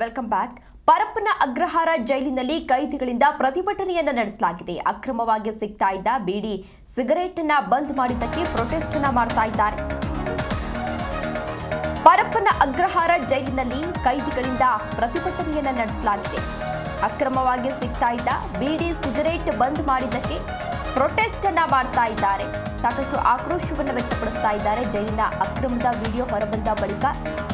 Welcome back Parappana Agrahara ಜೈಲಿನಲ್ಲಿ ಕೈದಿಗಳಿಂದ ಪ್ರತಿಭಟನೆಯನ್ನು ನಡೆಸಲಾಗಿದೆ. ಅಕ್ರಮವಾಗಿ ಸಿಗ್ತಾ ಇದ್ದ ಬೀಡಿ ಸಿಗರೇಟ್ ಅನ್ನ ಬಂದ್ ಮಾಡಿದ್ದಕ್ಕೆ ಪ್ರೊಟೆಸ್ಟ್ ಅನ್ನ ಮಾಡ್ತಾ ಇದ್ದಾರೆ. ಪರಪ್ಪನ ಅಗ್ರಹಾರ ಜೈಲಿನಲ್ಲಿ ಕೈದಿಗಳಿಂದ ಪ್ರತಿಭಟನೆಯನ್ನ ನಡೆಸಲಾಗಿದೆ. ಅಕ್ರಮವಾಗಿ ಸಿಗ್ತಾ ಇದ್ದ ಬೀಡಿ ಸಿಗರೇಟ್ ಬಂದ್ ಮಾಡಿದ್ದಕ್ಕೆ ಪ್ರೊಟೆಸ್ಟ್ ಅನ್ನ ಮಾಡ್ತಾ ಇದ್ದಾರೆ. ಸಾಕಷ್ಟು ಆಕ್ರೋಶವನ್ನು ವ್ಯಕ್ತಪಡಿಸ್ತಾ ಇದ್ದಾರೆ. ಜೈಲಿನ ಅಕ್ರಮದ ವಿಡಿಯೋ ಹೊರಬಂದ ಬಳಿಕ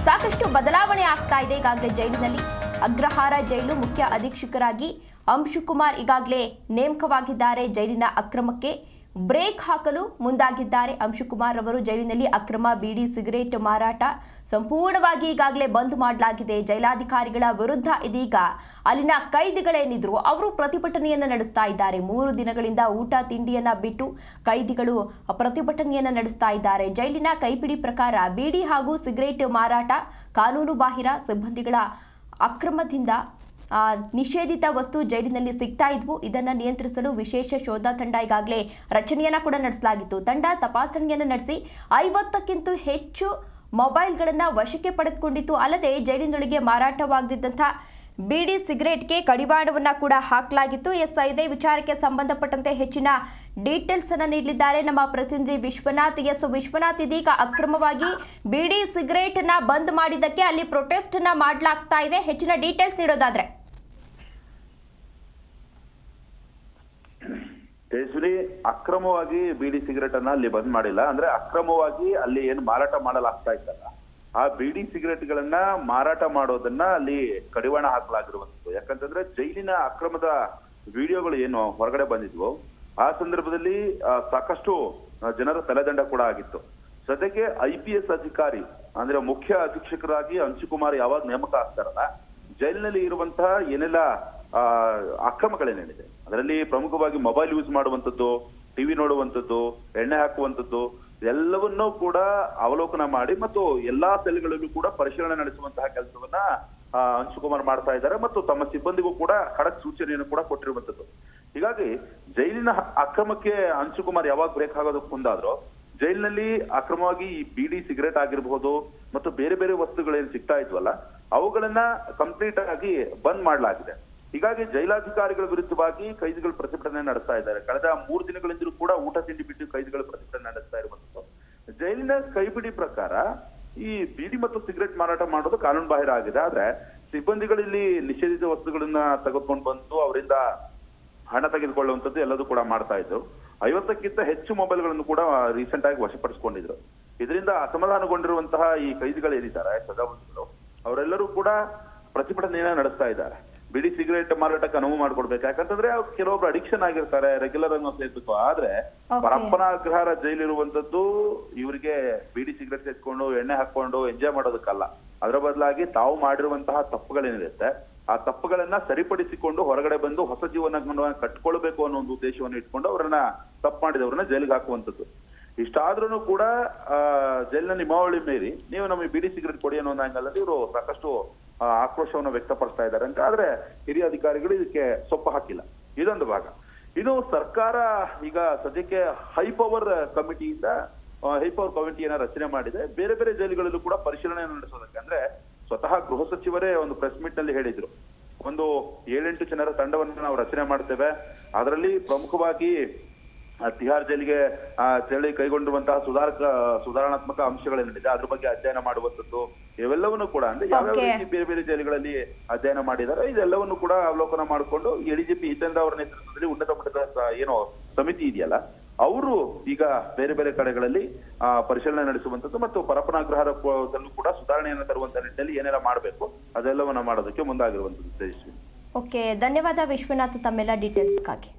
ಸಾಕಷ್ಟು ಬದಲಾವಣೆ ಆಗ್ತಾ ಇದೆ. ಈಗಾಗಲೇ ಜೈಲಿನಲ್ಲಿ ಅಗ್ರಹಾರ ಜೈಲು ಮುಖ್ಯ ಅಧೀಕ್ಷಕರಾಗಿ ಅಂಶುಕುಮಾರ್ ಈಗಾಗಲೇ ನೇಮಕವಾಗಿದ್ದಾರೆ. ಜೈಲಿನ ಅಕ್ರಮಕ್ಕೆ ಬ್ರೇಕ್ ಹಾಕಲು ಮುಂದಾಗಿದ್ದಾರೆ. ಅಂಶುಕುಮಾರ್ ಅವರು ಜೈಲಿನಲ್ಲಿ ಅಕ್ರಮ, ಬೀಡಿ, ಸಿಗರೇಟ್ ಮಾರಾಟ ಸಂಪೂರ್ಣವಾಗಿ ಈಗಾಗಲೇ ಬಂದ್ ಮಾಡಲಾಗಿದೆ. ಜೈಲಾಧಿಕಾರಿಗಳ ವಿರುದ್ಧ ಇದೀಗ ಅಲ್ಲಿನ ಕೈದಿಗಳೇನಿದ್ರು ಅವರು ಪ್ರತಿಭಟನೆಯನ್ನ ನಡೆಸ್ತಾ ಇದ್ದಾರೆ. ಮೂರು ದಿನಗಳಿಂದ ಊಟ ತಿಂಡಿಯನ್ನ ಬಿಟ್ಟು ಕೈದಿಗಳು ಪ್ರತಿಭಟನೆಯನ್ನ ನಡೆಸ್ತಾ ಇದ್ದಾರೆ. ಜೈಲಿನ ಕೈಪಿಡಿ ಪ್ರಕಾರ ಬೀಡಿ ಹಾಗೂ ಸಿಗರೇಟ್ ಮಾರಾಟ ಕಾನೂನು ಬಾಹಿರ ಸಿಬ್ಬಂದಿಗಳ ಅಕ್ರಮದಿಂದ ನಿಷೇಧಿತ ವಸ್ತು ಜೈಲಿನಲ್ಲಿ ಸಿಗ್ತಾ ಇದ್ವು. ಇದನ್ನ ನಿಯಂತ್ರಿಸಲು ವಿಶೇಷ ಶೋಧ ತಂಡ ಈಗಾಗಲೇ ರಚನೆಯನ್ನ ಕೂಡ ನಡೆಸಲಾಗಿತ್ತು. ತಂಡ ತಪಾಸಣೆಯನ್ನ ನಡೆಸಿ ಐವತ್ತಕ್ಕಿಂತ ಹೆಚ್ಚು ಮೊಬೈಲ್ಗಳನ್ನು ವಶಕ್ಕೆ ಪಡೆದುಕೊಂಡಿತ್ತು. ಅಲ್ಲದೆ ಜೈಲಿನೊಳಗೆ ಮಾರಾಟವಾಗದಿದ್ದಂಥ ಬಿಡಿ ಸಿಗರೇಟ್ಗೆ ಕಡಿವಾಣವನ್ನ ಕೂಡ ಹಾಕಲಾಗಿತ್ತು. ಎಸ್ ಇದೇ ವಿಚಾರಕ್ಕೆ ಸಂಬಂಧಪಟ್ಟಂತೆ ಹೆಚ್ಚಿನ ಡೀಟೇಲ್ಸ್ ಅನ್ನು ನೀಡಲಿದ್ದಾರೆ. ನಮ್ಮ ಪ್ರತಿನಿಧಿ ವಿಶ್ವನಾಥ್, ಎಸ್. ವಿಶ್ವನಾಥ್ ಇದೀಗ ಅಕ್ರಮವಾಗಿ ಬಿಡಿ ಸಿಗರೇಟ್ನ ಬಂದ್ ಮಾಡಿದ್ದಕ್ಕೆ ಅಲ್ಲಿ ಪ್ರೊಟೆಸ್ಟ್ನ ಮಾಡಲಾಗ್ತಾ ಇದೆ. ಹೆಚ್ಚಿನ ಡೀಟೇಲ್ಸ್ ನೀಡೋದಾದ್ರೆ. ತೇಜಸ್ವಿನಿ ಅಕ್ರಮವಾಗಿ ಬೀಡಿ ಸಿಗರೇಟ್ ಅನ್ನ ಅಲ್ಲಿ ಬಂದ್ ಮಾಡಿಲ್ಲ. ಅಂದ್ರೆ ಅಕ್ರಮವಾಗಿ ಅಲ್ಲಿ ಏನು ಮಾರಾಟ ಮಾಡಲಾಗ್ತಾ ಇತ್ತಲ್ಲ. ಆ ಬೀಡಿ ಸಿಗರೇಟ್ ಗಳನ್ನ ಮಾರಾಟ ಮಾಡೋದನ್ನ ಅಲ್ಲಿ ಕಡಿವಾಣ ಹಾಕಲಾಗಿರುವಂತದ್ದು ಯಾಕಂತಂದ್ರೆ ಜೈಲಿನ ಅಕ್ರಮದ ವಿಡಿಯೋಗಳು ಏನು ಹೊರಗಡೆ ಬಂದಿದ್ವು. ಆ ಸಂದರ್ಭದಲ್ಲಿ ಸಾಕಷ್ಟು ಜನರ ತಲೆದಂಡ ಕೂಡ ಆಗಿತ್ತು. ಸದ್ಯಕ್ಕೆ ಐ ಪಿ ಎಸ್ ಅಧಿಕಾರಿ, ಅಂದ್ರೆ ಮುಖ್ಯ ಅಧೀಕ್ಷಕರಾಗಿ ಅಂಶುಕುಮಾರ್ ಯಾವಾಗ ನೇಮಕ ಆಗ್ತಾರಲ್ಲ, ಜೈಲಿನಲ್ಲಿ ಇರುವಂತಹ ಏನೆಲ್ಲ ಅಕ್ರಮಗಳೇನೇನಿದೆ ಅದರಲ್ಲಿ ಪ್ರಮುಖವಾಗಿ ಮೊಬೈಲ್ ಯೂಸ್ ಮಾಡುವಂಥದ್ದು ಟಿವಿ ನೋಡುವಂಥದ್ದು, ಎಣ್ಣೆ ಹಾಕುವಂಥದ್ದು ಎಲ್ಲವನ್ನೂ ಕೂಡ ಅವಲೋಕನ ಮಾಡಿ ಮತ್ತು ಎಲ್ಲಾ ಸೆಲ್ಗಳಲ್ಲೂ ಕೂಡ ಪರಿಶೀಲನೆ ನಡೆಸುವಂತಹ ಕೆಲಸವನ್ನ ಅಂಶಕುಮಾರ್ ಮಾಡ್ತಾ ಇದ್ದಾರೆ ಮತ್ತು ತಮ್ಮ ಸಿಬ್ಬಂದಿಗೂ ಕೂಡ ಖಡಕ್ ಸೂಚನೆಯನ್ನು ಕೂಡ ಕೊಟ್ಟಿರುವಂತದ್ದು ಹೀಗಾಗಿ ಜೈಲಿನ ಅಕ್ರಮಕ್ಕೆ ಅಂಶುಕುಮಾರ್ ಯಾವಾಗ ಬ್ರೇಕ್ ಆಗೋದಕ್ಕೆ ಮುಂದಾದ್ರೂ, ಜೈಲಿನಲ್ಲಿ ಅಕ್ರಮವಾಗಿ ಈ ಬೀಡಿ ಸಿಗರೇಟ್ ಆಗಿರಬಹುದು ಮತ್ತು ಬೇರೆ ಬೇರೆ ವಸ್ತುಗಳೇನು ಸಿಗ್ತಾ ಇದ್ವಲ್ಲ, ಅವುಗಳನ್ನ ಕಂಪ್ಲೀಟ್ ಆಗಿ ಬಂದ್ ಮಾಡಲಾಗಿದೆ. ಹೀಗಾಗಿ ಜೈಲಾಧಿಕಾರಿಗಳ ವಿರುದ್ಧವಾಗಿ ಕೈದಿಗಳು ಪ್ರತಿಭಟನೆ ನಡೆಸ್ತಾ ಇದ್ದಾರೆ. ಕಳೆದ ಮೂರು ದಿನಗಳಿಂದಲೂ ಕೂಡ ಊಟ ತಿಂಡಿ ಬಿಟ್ಟು ಕೈದಿಗಳು ಪ್ರತಿಭಟನೆ ನಡೆಸ್ತಾ ಇರುವಂತದ್ದು ಜೈಲಿನ ಕೈಪಿಡಿ ಪ್ರಕಾರ ಈ ಬೀಡಿ ಮತ್ತು ಸಿಗರೆಟ್ ಮಾರಾಟ ಮಾಡೋದು ಕಾನೂನು ಬಾಹಿರ ಆಗಿದೆ. ಆದ್ರೆ ಸಿಬ್ಬಂದಿಗಳಲ್ಲಿ ನಿಷೇಧಿತ ವಸ್ತುಗಳನ್ನ ತೆಗೆದುಕೊಂಡು ಬಂದು ಅವರಿಂದ ಹಣ ತೆಗೆದುಕೊಳ್ಳುವಂಥದ್ದು ಎಲ್ಲದೂ ಕೂಡ ಮಾಡ್ತಾ ಇದ್ರು. ಐವತ್ತಕ್ಕಿಂತ ಹೆಚ್ಚು ಮೊಬೈಲ್ಗಳನ್ನು ಕೂಡ ರೀಸೆಂಟ್ ಆಗಿ ವಶಪಡಿಸಿಕೊಂಡಿದ್ರು. ಇದರಿಂದ ಅಸಮಾಧಾನಗೊಂಡಿರುವಂತಹ ಈ ಕೈದಿಗಳು ಏನಿದ್ದಾರೆ ಸಜಾವಂತರು ಅವರೆಲ್ಲರೂ ಕೂಡ ಪ್ರತಿಭಟನೆಯನ್ನ ನಡೆಸ್ತಾ ಇದ್ದಾರೆ. ಬಿಡಿ ಸಿಗರೇಟ್ ಮಾರಾಟಕ್ಕೆ ಅನುವು ಮಾಡ್ಕೊಡ್ಬೇಕು. ಯಾಕಂತಂದ್ರೆ ಅವ್ರು ಕೆಲವೊಬ್ರು ಅಡಿಕ್ಷನ್ ಆಗಿರ್ತಾರೆ ರೆಗ್ಯುಲರ್ ಆಗಿ ಸೇರ್ಬೇಕು ಆದ್ರೆ. ಪರಪ್ಪನ ಅಗ್ರಹಾರ ಜೈಲಿರುವಂತದ್ದು ಇವರಿಗೆ ಬಿಡಿ ಸಿಗರೇಟ್ ಸೇರ್ಕೊಂಡು ಎಣ್ಣೆ ಹಾಕೊಂಡು ಎಂಜಾಯ್ ಮಾಡೋದಕ್ಕಲ್ಲ. ಅದರ ಬದಲಾಗಿ ತಾವು ಮಾಡಿರುವಂತಹ ತಪ್ಪುಗಳೇನಿರುತ್ತೆ ಆ ತಪ್ಪುಗಳನ್ನ ಸರಿಪಡಿಸಿಕೊಂಡು ಹೊರಗಡೆ ಬಂದು ಹೊಸ ಜೀವನ ಕಟ್ಕೊಳ್ಬೇಕು ಅನ್ನೋ ಒಂದು ಉದ್ದೇಶವನ್ನು ಇಟ್ಕೊಂಡು ಅವರನ್ನ ತಪ್ಪು ಮಾಡಿದವ್ರನ್ನ ಜೈಲಿಗೆ ಹಾಕುವಂಥದ್ದು. ಇಷ್ಟಾದ್ರೂ ಕೂಡ ಆ ಜೈಲಿನ ನಿಮಾವಳಿ ಮೀರಿ ನೀವು ನಮಗೆ ಬಿಡಿ ಸಿಗರೇಟ್ ಕೊಡಿ ಅನ್ನೋ ಒಂದು ಆಂಗಲ್ ಅಲ್ಲಿ ಇವರು ಸಾಕಷ್ಟು ಆಕ್ರೋಶವನ್ನು ವ್ಯಕ್ತಪಡಿಸ್ತಾ ಇದ್ದಾರೆ ಅಂತ ಆದ್ರೆ ಹಿರಿಯ ಅಧಿಕಾರಿಗಳು ಇದಕ್ಕೆ ಸೊಪ್ಪು ಹಾಕಿಲ್ಲ. ಇದೊಂದು ಭಾಗ. ಇದು ಸರ್ಕಾರ ಈಗ ಸದ್ಯಕ್ಕೆ ಹೈ ಪವರ್ ಕಮಿಟಿಯಿಂದ ಹೈ ಪವರ್ ಕಮಿಟಿಯನ್ನ ರಚನೆ ಮಾಡಿದೆ. ಬೇರೆ ಬೇರೆ ಜೈಲುಗಳಲ್ಲೂ ಕೂಡ ಪರಿಶೀಲನೆ ನಡೆಸೋದಕ್ಕೆ ಅಂದ್ರೆ ಸ್ವತಃ ಗೃಹ ಸಚಿವರೇ ಒಂದು ಪ್ರೆಸ್ ಮೀಟ್ನಲ್ಲಿ ಹೇಳಿದ್ರು. ಒಂದು ಏಳೆಂಟು ಜನರ ತಂಡವನ್ನು ನಾವು ರಚನೆ ಮಾಡ್ತೇವೆ. ಅದರಲ್ಲಿ ಪ್ರಮುಖವಾಗಿ ತಿಹಾರ್ ಜೈಲಿಗೆ ತೆರಳಿ ಕೈಗೊಂಡಿರುವಂತಹ ಸುಧಾರಕ, ಸುಧಾರಣಾತ್ಮಕ ಅಂಶಗಳೇನಿದೆ, ಅದ್ರ ಬಗ್ಗೆ ಅಧ್ಯಯನ ಮಾಡುವಂಥದ್ದು ಇವೆಲ್ಲವನ್ನು ಕೂಡ ಅಂದ್ರೆ ಯಾವ್ಯಾವ ಯಾವ ರೀತಿ ಬೇರೆ ಬೇರೆ ಜೈಲುಗಳಲ್ಲಿ ಅಧ್ಯಯನ ಮಾಡಿದ್ದಾರೆ ಇದೆಲ್ಲವನ್ನು ಕೂಡ ಅವಲೋಕನ ಮಾಡಿಕೊಂಡು ಎಡಿಜಿಪಿ ಹಿತೇಂದ್ರ ಅವರ ನೇತೃತ್ವದಲ್ಲಿ ಉನ್ನತ ಮಟ್ಟದ ಏನೋ ಸಮಿತಿ ಇದೆಯಲ್ಲ ಅವರು ಈಗ ಬೇರೆ ಬೇರೆ ಕಡೆಗಳಲ್ಲಿ ಆ, ಪರಿಶೀಲನೆ ನಡೆಸುವಂತದ್ದು ಮತ್ತು ಪರಪನಾಗ್ರಹದಲ್ಲೂ ಕೂಡ ಸುಧಾರಣೆಯನ್ನು ತರುವಂತ ನಿಟ್ಟಿನಲ್ಲಿ ಏನೆಲ್ಲ ಮಾಡಬೇಕು ಅದೆಲ್ಲವನ್ನ ಮಾಡೋದಕ್ಕೆ ಮುಂದಾಗಿರುವಂತದ್ದು ತೇಜಸ್ವಿ ಓಕೆ ಧನ್ಯವಾದ ವಿಶ್ವನಾಥ್ ತಮ್ಮೆಲ್ಲ ಡೀಟೇಲ್ಸ್ಗಾಗಿ